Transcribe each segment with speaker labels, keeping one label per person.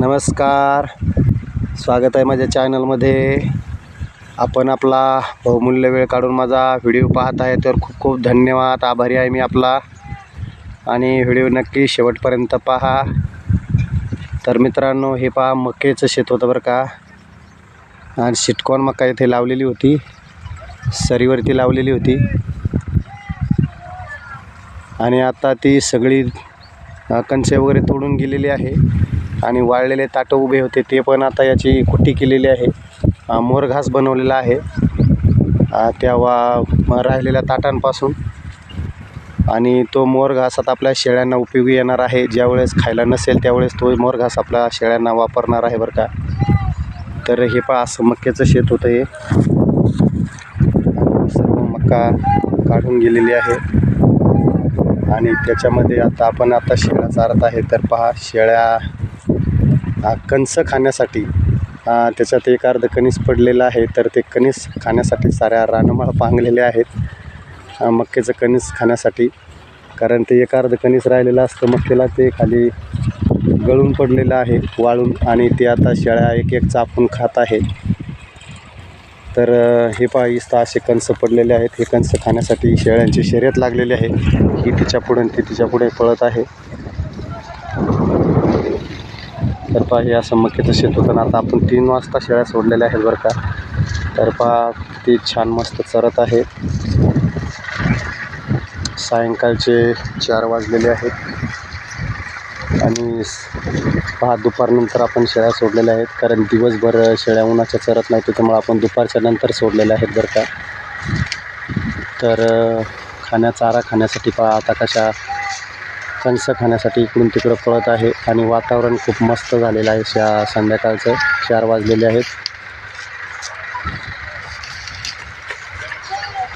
Speaker 1: नमस्कार. स्वागत आहे माझ्या चॅनलमध्ये. आपण आपला बहुमूल्य वेळ काढून माझा व्हिडिओ पाहत आहे तर खूप खूप धन्यवाद. आभारी आहे मी आपला. आणि व्हिडिओ नक्की शेवटपर्यंत पहा. तर मित्रांनो हे पहा मक्याचं शेत होतं बरं का. आणि शिटकॉन मका इथे लावलेली होती. सरीवरती लावलेली होती. आणि आता ती सगळी अ, कणसे वगैरे तोडून गेलेली आहे. आणि वाळलेले ताटं उभे होते ते पण आता याची कुट्टी केलेली आहे. मोरघास बनवलेला आहे. तेव्हा त्या वा राहिलेल्या ताटांपासून. आणि तो मोरघास आता आपल्या शेळ्यांना उपयोगी येणार आहे. ज्यावेळेस खायला नसेल त्यावेळेस तो मोरघास आपल्या शेळ्यांना वापरणार आहे बरं का. तर हे पहा असं मक्याचं शेत होतं हे. सर्व मका काढून गेलेली आहे. आणि त्याच्यामध्ये आता आपण आता शेळ्या चारत आहे तर पहा शेळ्या कणस खाण्यासाठी त्याच्यात एक अर्ध कणीस पडलेलं आहे तर ते कणीस खाण्यासाठी साऱ्या रानमाळ पांगलेले आहेत. मक्केचं कणीस खाण्यासाठी कारण ते एक अर्ध कणीस राहिलेलं असतं मक्केला ते खाली गळून पडलेलं आहे वाळून आणि ते आता शेळ्या एक एक चापून खात आहे. तर हे पाहिजे तर असे कणस पडलेले आहेत. हे कणसं खाण्यासाठी शेळ्यांची शर्यत लागलेली आहे. ही तिच्या पुढे ती तिच्या पुढे पळत आहे. तर पहा हे असं मक्याचं शेत होतं ना. आता आपण तीन वाजता शेळ्या सोडलेल्या आहेत बरं का. तर पहा ती छान मस्त चरत आहे. सायंकाळचे चार वाजलेले आहेत. आणि पहा दुपारनंतर आपण शेळ्या सोडलेल्या आहेत. कारण दिवसभर शेळ्या उन्हाच्या चरत नाही त्याच्यामुळे आपण दुपारच्या नंतर सोडलेल्या आहेत बरं का. तर खाण्या चारा खाण्यासाठी पहा आता कशा कणस खाण्यासाठी इकडून तिकडं पळत आहे आणि वातावरण खूप मस्त झालेलं आहे शा संध्याकाळचं. चार वाजलेले आहेत.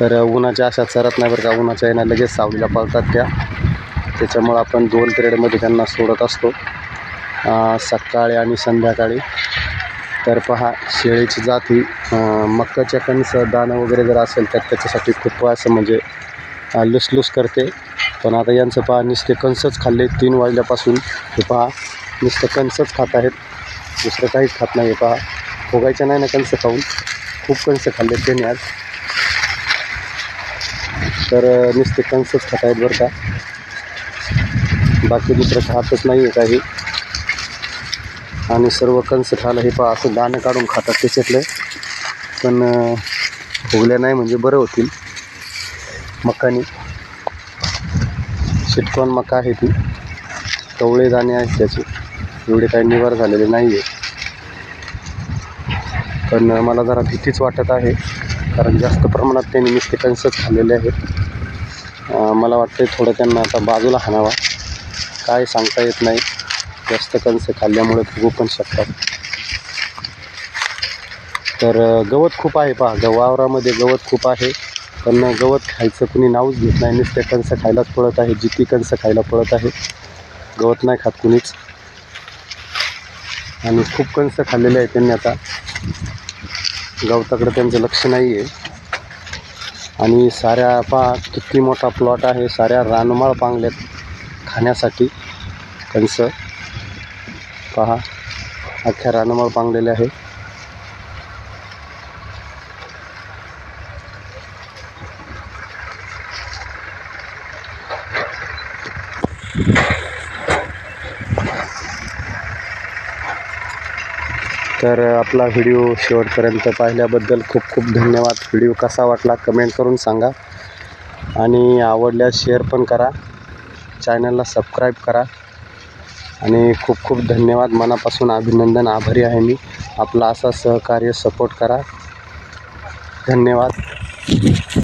Speaker 1: तर उन्हाच्या अशा चरत नाही बरं का. उन्हाच्या येण्या लगेच सावलीला पळतात त्या. त्याच्यामुळं आपण दोन पिरियडमध्ये त्यांना सोडत असतो. सकाळी आणि संध्याकाळी. तर पहा शेळीची जात ही मक्काच्या कणसं दाणं वगैरे जर असेल तर त्याच्यासाठी खूप असं म्हणजे लुसलुस करते. पण आता यांचं पहा नुसते कणसच खाल्ले तीन वाजल्यापासून. हे पहा नुसतं कणसच खात आहेत. दुसरं काहीच खात नाही हे पहा. भोगायचं नाही ना कणसं खाऊन. खूप कणसं खाल्ले त्यांनी आज. तर नुसते कणसच खात आहेत बरं का. बाकी दुसरं खातच नाही आहे काही. आणि सर्व कणस खायला हे पहा असं दाणं काढून खातात त्याच्यातलं. पण भोगल्या फुगल्या नाही म्हणजे बरं होतील. मकानी. शिटकॉन मका आहे ती. कवळे दाणे आहेत त्याचे. एवढे काही निवार झालेले नाही आहे पण मला जरा भीतीच वाटत आहे. कारण जास्त प्रमाणात त्यांनी नुसते कणसच खाल्लेले आहेत. मला वाटतं थोडं त्यांना आता बाजूला हाणावा. काय सांगता येत नाही. जास्त कंस खाल्ल्यामुळे फुगू पण शकतात. तर गवत खूप आहे पहा. वावरामध्ये गवत खूप आहे. पण गवत खायचं कुणी नावच घेत नाही. नुसते कणसं खायलाच पळत आहे. जिती कणसं खायला पळत आहे गवत नाही खात कुणीच. आणि खूप कणसं खाल्लेले आहेत त्यांनी आता. गवताकडे त्यांचं लक्ष नाही आहे आणि साऱ्या पहा किती मोठा प्लॉट आहे. साऱ्या रानमाळ पांगल्यात खाण्यासाठी कणसं पहा अख्ख्या रानमाळ पांगलेले आहे. तर आपला व्हिडिओ शेवटपर्यंत पाहिल्याबद्दल खूप खूप धन्यवाद. व्हिडिओ कसा वाटला कमेंट करून सांगा. आणि आवडल्यास शेअर पण करा. चॅनलला सबस्क्राईब करा. आणि खूप खूप धन्यवाद. मनापासून अभिनंदन. आभारी आहे मी. आपला असा सहकार्य सपोर्ट करा. धन्यवाद.